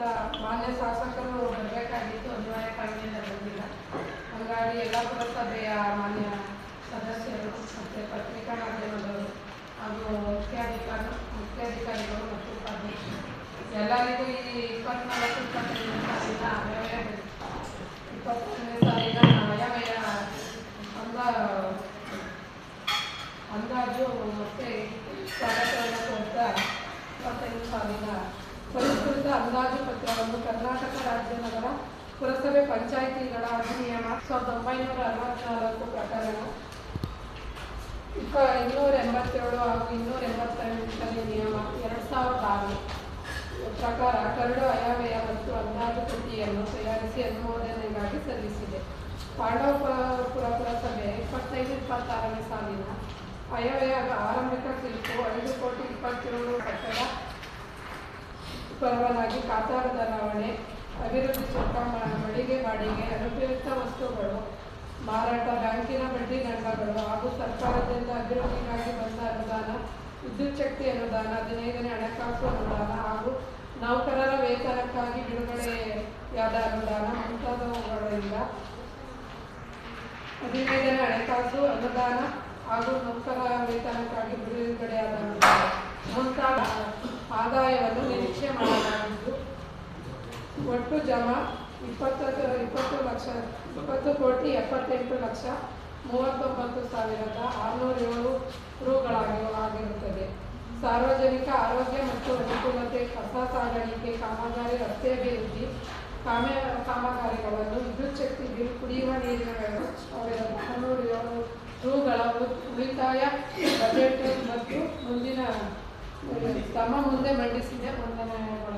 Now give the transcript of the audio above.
ಮಾನ್ಯ ಶಾಸಕರು ಬರಬೇಕಾಗಿತ್ತು ಅನ್ವಯ ಕಾರಣದಿಂದ ಬಂದಿಲ್ಲ. ಹಾಗಾಗಿ ಎಲ್ಲ ಪುರಸಭೆಯ ಮಾನ್ಯ ಸದಸ್ಯರು ಮತ್ತು ಪತ್ರಿಕಾ ಮಾಧ್ಯಮದವರು ಹಾಗೂ ಮುಖ್ಯಾಧಿಕಾರಿ ಮುಖ್ಯಾಧಿಕಾರಿಗಳು ಮತ್ತು ಉಪಾಧ್ಯಕ್ಷರು, ಎಲ್ಲರಿಗೂ ಈ ಇಪ್ಪತ್ನಾಲ್ಕು ಇಪ್ಪತ್ತೈದು ಸಾಲಿನ ಆಯವ್ಯಯ ಇಪ್ಪತ್ತೊಂದನೇ ಸಾಲಿನ ಆಯವ್ಯಯ ಅಂದ ಅಂದಾಜು ಮತ್ತೆ ಸ್ವಾಗತವನ್ನು ಕೊಡ್ತಾ ಇಪ್ಪತ್ತೈದು ಸಾವಿರ ಪರಿಷ್ಕೃತ ಅಂದಾಜು ಪತ್ರವನ್ನು ಕರ್ನಾಟಕ ರಾಜ್ಯ ನಗರ ಪುರಸಭೆ ಪಂಚಾಯಿತಿಗಳ ಅಧಿನಿಯಮ ಸಾವಿರದ ಒಂಬೈನೂರ ಅರವತ್ನಾಲ್ಕು ಪ್ರಕರಣ ಇನ್ನೂರ ಎಂಬತ್ತೇಳು ಹಾಗೂ ಇನ್ನೂರ ಎಂಬತ್ತೆಂಟನೇ ನಿಯಮ ಎರಡು ಸಾವಿರದ ಆರು ಪ್ರಕಾರ ಕರಡು ಅಯವ್ಯಯ ಮತ್ತು ಅಂದಾಜು ಪಟ್ಟಿಯನ್ನು ತಯಾರಿಸಿ ಅನುಮೋದನೆಗಾಗಿ ಸಲ್ಲಿಸಿದೆ. ಪಾಂಡವಪುರ ಪುರಸಭೆ ಇಪ್ಪತ್ತೈದು ಇಪ್ಪತ್ತಾರನೇ ಸಾಲಿನ ಆಯವ್ಯಯದ ಆರಂಭಿಕ ಕಿರುಕು ಐದು ಕೋಟಿ ಇಪ್ಪತ್ತೇಳು ಕಟ್ಟಡ ಪರವಾನಗಿ ಖಾತಾರ ಬದಲಾವಣೆ ಅಭಿವೃದ್ಧಿ ಶುಲ್ಕ ಮಳಿಗೆ ಬಾಡಿಗೆ ಅನುಪಯುಕ್ತ ವಸ್ತುಗಳು, ಮಾರಾಟ ಬ್ಯಾಂಕಿನ ಬಡ್ಡಿ ದಂಡಗಳು ಹಾಗೂ ಸರ್ಕಾರದಿಂದ ಅಭಿವೃದ್ಧಿಗಾಗಿ ಬಂದ ಅನುದಾನ, ವಿದ್ಯುತ್ ಶಕ್ತಿ ಅನುದಾನ, ಹದಿನೈದನೇ ಹಣಕಾಸು ಅನುದಾನ ಹಾಗೂ ನೌಕರರ ವೇತನಕ್ಕಾಗಿ ಬಿಡುಗಡೆಯಾದ ಅನುದಾನ ಮುಂತಾದವುಗಳಿಂದ ಹದಿನೈದನೇ ಹಣಕಾಸು ಅನುದಾನ ಹಾಗೂ ನೌಕರರ ವೇತನಕ್ಕಾಗಿ ಬಿಡುಗಡೆಯಾದ ಅನುದಾನ. ಮುಂತಾದ ಆದಾಯವನ್ನು ಒಟ್ಟು ಜಮಾ ಇಪ್ಪತ್ತು ಇಪ್ಪತ್ತು ಲಕ್ಷ, ಇಪ್ಪತ್ತು ಕೋಟಿ ಎಪ್ಪತ್ತೆಂಟು ಲಕ್ಷ ಮೂವತ್ತೊಂಬತ್ತು ಸಾವಿರದ ಆರುನೂರ ಏಳು ರೂಗಳಾಗಿ ಆಗಿರುತ್ತದೆ ಸಾರ್ವಜನಿಕ ಆರೋಗ್ಯ ಮತ್ತು ಅನುಕೂಲತೆ ಕಸ ಸಾಗಾಣಿಕೆ, ಕಾಮಗಾರಿ, ರಸ್ತೆ ಅಭಿವೃದ್ಧಿ, ಕಾಮೆ, ಕಾಮಗಾರಿಗಳನ್ನು ವಿದ್ಯುತ್ ಶಕ್ತಿ ಬಿಲ್, ಕುಡಿಯುವ ನೀರಿನ ವ್ಯವಸ್ಥೆ ನಾನ್ನೂರ ಏಳು ರೂಗಳ ಉಳಿತಾಯ ಬಜೆಟ್ ಮತ್ತು ಮುಂದಿನ, ತಮ್ಮ ಮುಂದೆ ಮಂಡಿಸಿದೆ ವಂದನೆಗಳೊಂದಿಗೆ